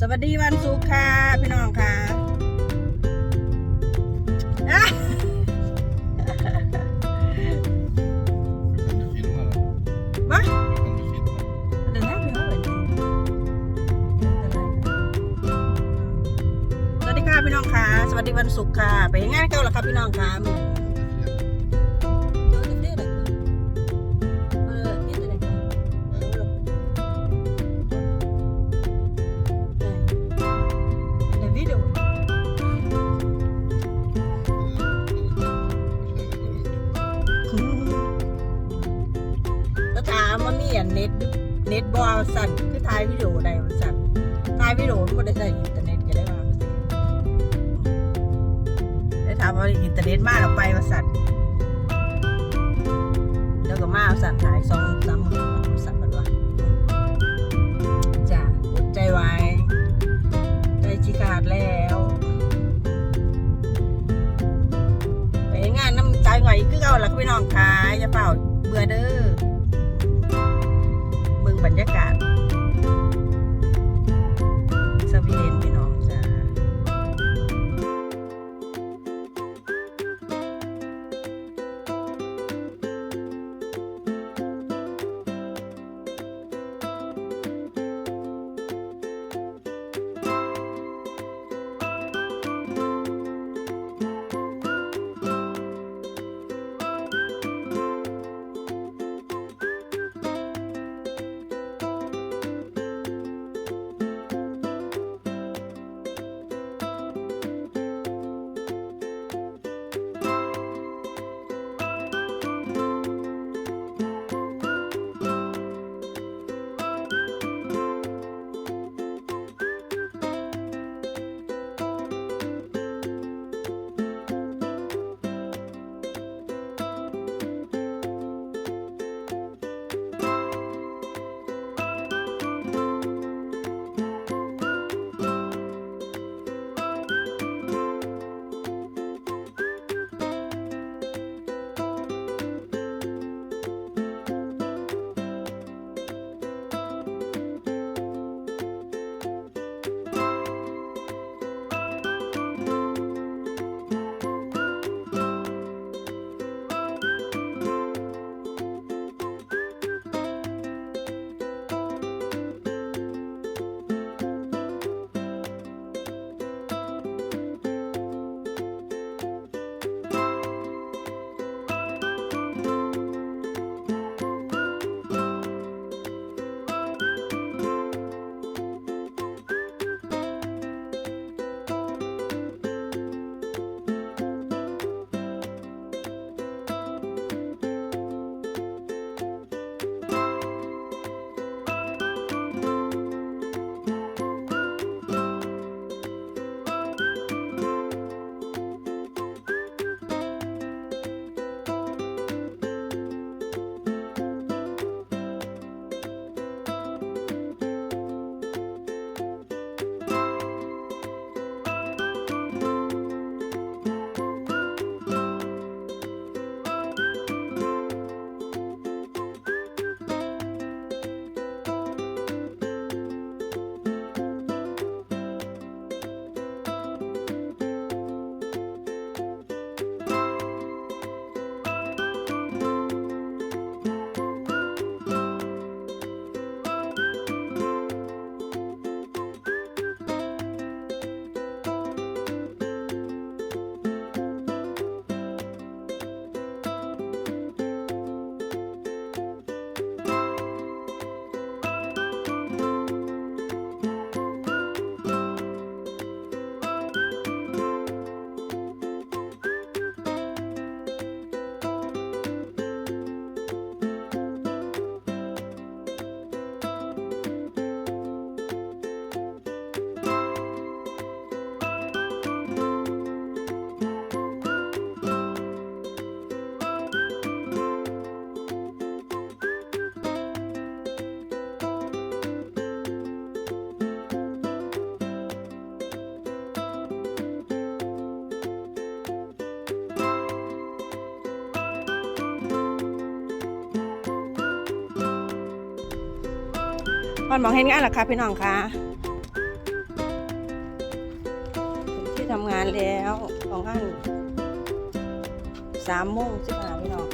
สวัสดีวันศุกร์ค่ะ พี่น้องค่ะอะมาเดินหน้าไปเอาเลยสวัสดีค่ะพี่น้องค่ะ สวัสดีวันศุกร์ค่ะ ไปงานเก่าแล้วครับพี่น้องค่ะ อันเน็ตเน็ตบอลสั่นคือถ่ายวิดีโอใดมันสั่นถ่ายวิดีโอมันได้ใช้อินเทอร์เน็ตก็ได้ว่าได้ถามว่าอินเทอร์เน็ตมาแล้วไปว่าสั่นแล้วก็มาเอาสั่นถ่ายสองสามหมื่นสั่นมันว่าจ้ะอดใจไว้ใจชิขาดแล้วไปงานน้ำใจไหน่อยคือเอาละพี่น้องค่ะอย่าเป่าเบื่อเด้อ รยากาศ ฮอนมองเห็นงานหรอคะพี่น้องคะที่ทำงานแล้วของงานสามโมงสิบห้าพี่น้อง